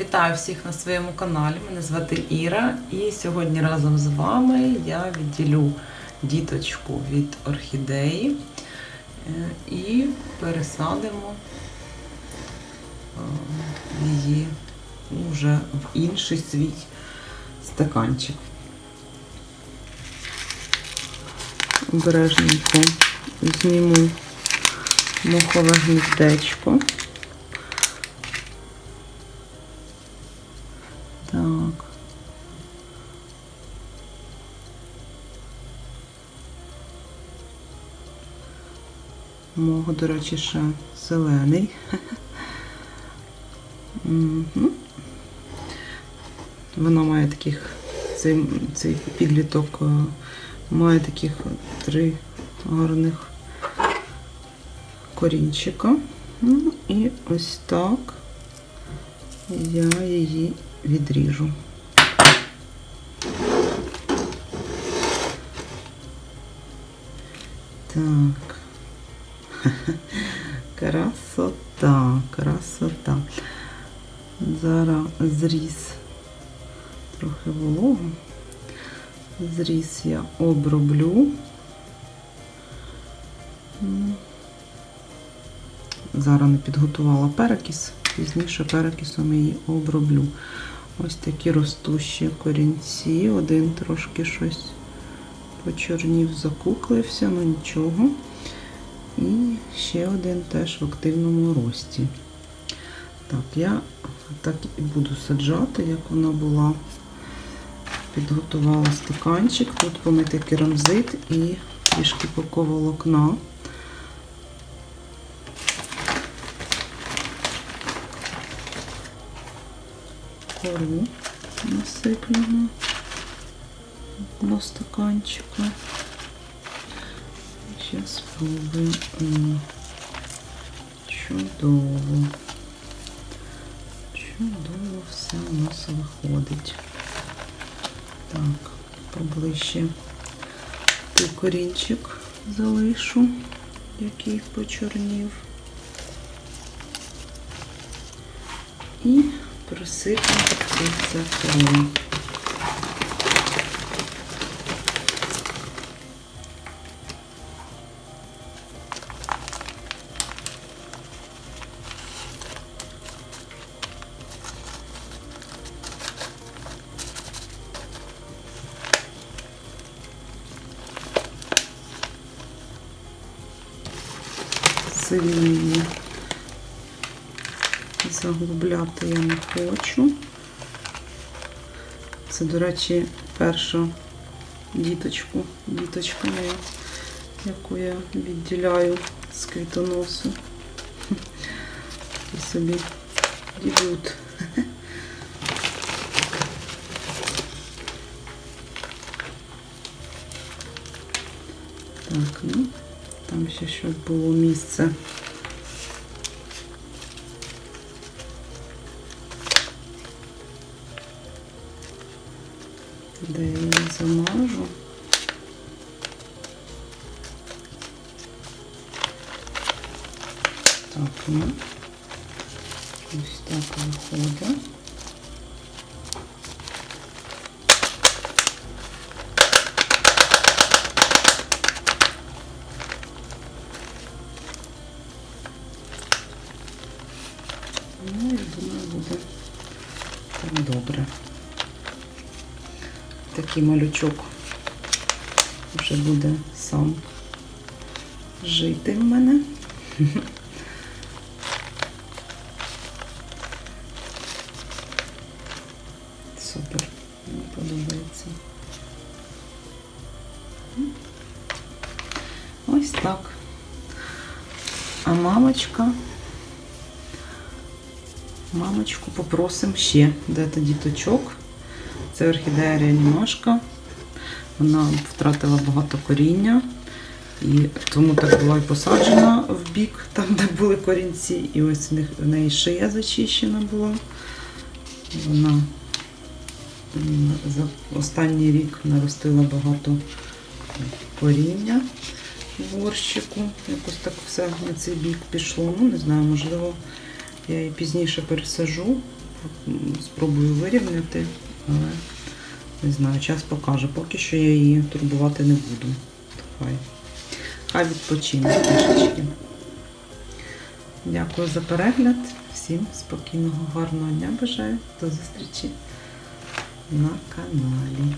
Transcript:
Вітаю всіх на своєму каналі. Мене звати Іра, і сьогодні разом з вами я відділю діточку від орхідеї е, і пересадимо е, її вже в інший свій стаканчик. Обережненько зніму мохове гніздечко. Мого, до речі, ще зелений. Вона має таких, цей, цей підліток е, має таких три гарних корінчика. Ну, і ось так я її відріжу. Так. Красота, красота. Зараз зріз трохи вологу. Зріз я оброблю. Зараз не підготувала перекіс, пізніше перекісом її оброблю. Ось такі ростущі корінці. Один трошки щось почорнів, закуклився, ну нічого. І ще один теж в активному рості. Так, я так і буду саджати, як вона була. Підготувала стаканчик, тут помити керамзит і трішки поковолокна. кору насиплено до стаканчика. Сейчас спробуем. М, Чудово. Чудово все у нас виходить. Так, поближче корінчик залишу, який почорнів. І присипемо цифром. Сильно її заглубляти я не хочу. Це, до речі, перша діточку, діточка моя, яку я відділяю з квітоносу. І собі дебют. Так, ну, там ще щоб було місце. де я її замажу. Так, ну, ось так виходить. Добре такий малючок вже буде сам жити в мене. Супер, мені подобається. Ось так. А мамочка, мамочку попросимо ще, де то діточок. Це орхідея реанімашка. Вона втратила багато коріння. І тому так була і посаджена в бік, там, де були корінці. І ось в неї шия зачищена була. Вона за останній рік наростила багато коріння в горщику. Якось так все на цей бік пішло. Ну, не знаю, можливо, я її пізніше пересажу спробую вирівняти, але не знаю, час покаже. Поки що я її турбувати не буду. Хай, хай відпочине трішечки. Дякую за перегляд. Всім спокійного, гарного дня бажаю. До зустрічі на каналі.